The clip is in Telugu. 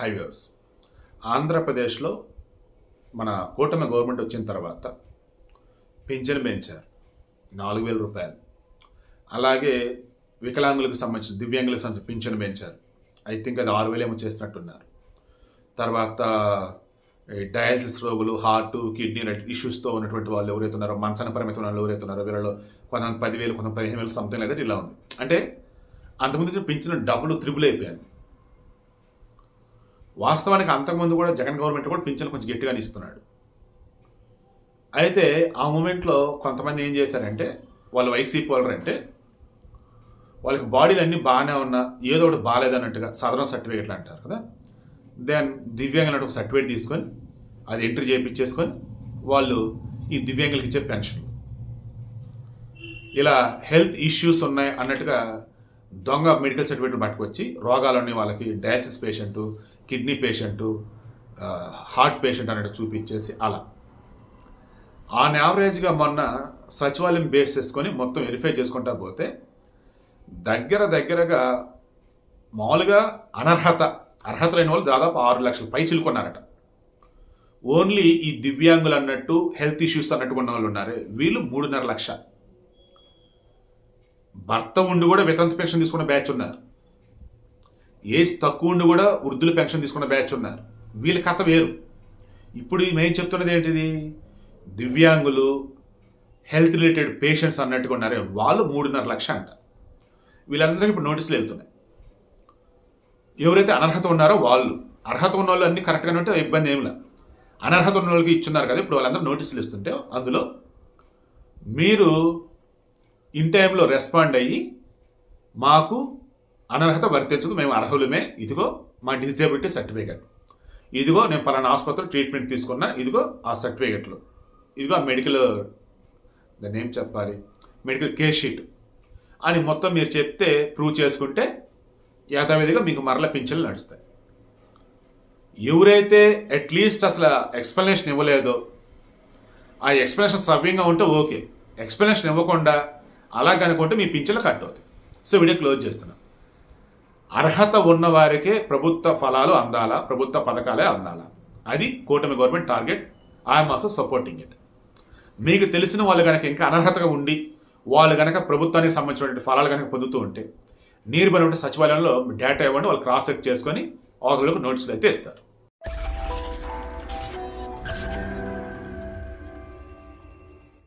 హైవేస్. ఆంధ్రప్రదేశ్లో మన కూటమి గవర్నమెంట్ వచ్చిన తర్వాత పింఛను పెంచారు. నాలుగు వేల రూపాయలు. అలాగే వికలాంగులకు సంబంధించిన దివ్యాంగులకు సంబంధించిన పింఛను పెంచారు. ఐ థింక్ అది ఆరు వేలేమో చేసినట్టున్నారు. తర్వాత ఈ డయాలసిస్ రోగులు హార్ట్ కిడ్నీ ఇష్యూస్తో ఉన్నటువంటి వాళ్ళు ఎవరైతే ఉన్నారో మంచన పరిమితం వాళ్ళు ఎవరైతే ఉన్నారో వీళ్ళలో కొంతమంది పదివేలు కొంత పదిహేను వేలు సంథింగ్ లేదా ఇలా ఉంది. అంటే అంతకుముందు పింఛను డబ్బులు త్రిబుల్ అయిపోయాను వాస్తవానికి అంతకుముందు కూడా జగన్ గవర్నమెంట్ కూడా పింఛను కొంచెం గట్టిగానే ఇస్తున్నాడు. అయితే ఆ మూమెంట్లో కొంతమంది ఏం చేశారంటే వాళ్ళు వైసీపీ వాళ్ళు అంటే వాళ్ళకి బాడీలు అన్నీ బాగానే ఉన్నా ఏదో ఒకటి బాగాలేదన్నట్టుగా సదరం సర్టిఫికేట్లు అంటారు కదా. దెన్ దివ్యాంగులు ఒక సర్టిఫికేట్ తీసుకొని అది ఎంట్రీ చేయించేసుకొని వాళ్ళు ఈ దివ్యాంగులకి ఇచ్చే పెన్షన్ ఇలా హెల్త్ ఇష్యూస్ ఉన్నాయి అన్నట్టుగా దొంగ మెడికల్ సర్టిఫికేట్లు పట్టుకొచ్చి రోగాలన్నీ వాళ్ళకి dialysis patient kidney patient heart patient అన్నట్టు చూపించేసి అలా. ఆన్ యావరేజ్గా మొన్న సచివాలయం బేస్ చేసుకొని మొత్తం వెరిఫై చేసుకుంటా పోతే దగ్గర దగ్గరగా మామూలుగా అనర్హత అర్హత లేని వాళ్ళు దాదాపు ఆరు లక్షల పై చిలుకున్నారట ఓన్లీ ఈ దివ్యాంగులు అన్నట్టు హెల్త్ ఇష్యూస్ అన్నట్టు ఉన్న వాళ్ళు ఉన్నారు వీళ్ళు మూడున్నర లక్ష. భర్త ఉండి కూడా వితంత పెన్షన్ తీసుకున్న బ్యాచ్ ఉన్నారు. ఏజ్ తక్కువ ఉండి కూడా వృద్ధుల పెన్షన్ తీసుకున్న బ్యాచ్ ఉన్నారు. వీళ్ళ కథ వేరు. ఇప్పుడు మేము చెప్తున్నది ఏంటిది? దివ్యాంగులు హెల్త్ రిలేటెడ్ పేషెంట్స్ అన్నట్టుగా ఉన్నారే వాళ్ళు మూడున్నర లక్ష అంట. వీళ్ళందరికీ ఇప్పుడు నోటీసులు వెళ్తున్నాయి. ఎవరైతే అనర్హత ఉన్నారో వాళ్ళు. అర్హత ఉన్న వాళ్ళు అన్ని కరెక్ట్గానే ఉంటే ఇబ్బంది ఏం లేదు. అనర్హత ఉన్న వాళ్ళకి ఇచ్చున్నారు కదా ఇప్పుడు వాళ్ళందరూ నోటీసులు ఇస్తుంటే అందులో మీరు ఇన్ టైంలో రెస్పాండ్ అయ్యి మాకు అనర్హత వర్తించదు మేము అర్హులమే. ఇదిగో మా డిజేబిలిటీ సర్టిఫికేట్. ఇదిగో నేను పలానా ఆసుపత్రిలో ట్రీట్మెంట్ తీసుకున్నా ఇదిగో ఆ సర్టిఫికెట్లు. ఇదిగో ఆ మెడికల్ దాన్ని ఏం చెప్పాలి మెడికల్ కేర్ షీట్ అని మొత్తం మీరు చెప్తే ప్రూవ్ చేసుకుంటే యథావిధిగా మీకు మరల పింఛన్లు నడుస్తాయి. ఎవరైతే అట్లీస్ట్ అసలు ఎక్స్ప్లెనేషన్ ఇవ్వలేదో ఆ ఎక్స్ప్లెనేషన్ సవ్యంగా ఉంటే ఓకే. ఎక్స్ప్లెనేషన్ ఇవ్వకుండా అలాగనుకుంటే మీ పింఛన్లు కట్ అవుతాయి సో వీడియో క్లోజ్ చేస్తున్నాం. అర్హత ఉన్నవారికే ప్రభుత్వ ఫలాలు అందాలా ప్రభుత్వ పథకాలే అందాలా? అది కూటమి government target. I'm also supporting it మీకు తెలిసిన వాళ్ళు కనుక ఇంకా అనర్హతగా ఉండి వాళ్ళు కనుక ప్రభుత్వానికి సంబంధించినటువంటి ఫలాలు కనుక పొందుతూ ఉంటే నీరు పని ఉంటే సచివాలయంలో డేటా ఇవ్వండి వాళ్ళు క్రాస్ చెక్ చేసుకొని అవతలకు నోటీసులు అయితే ఇస్తారు.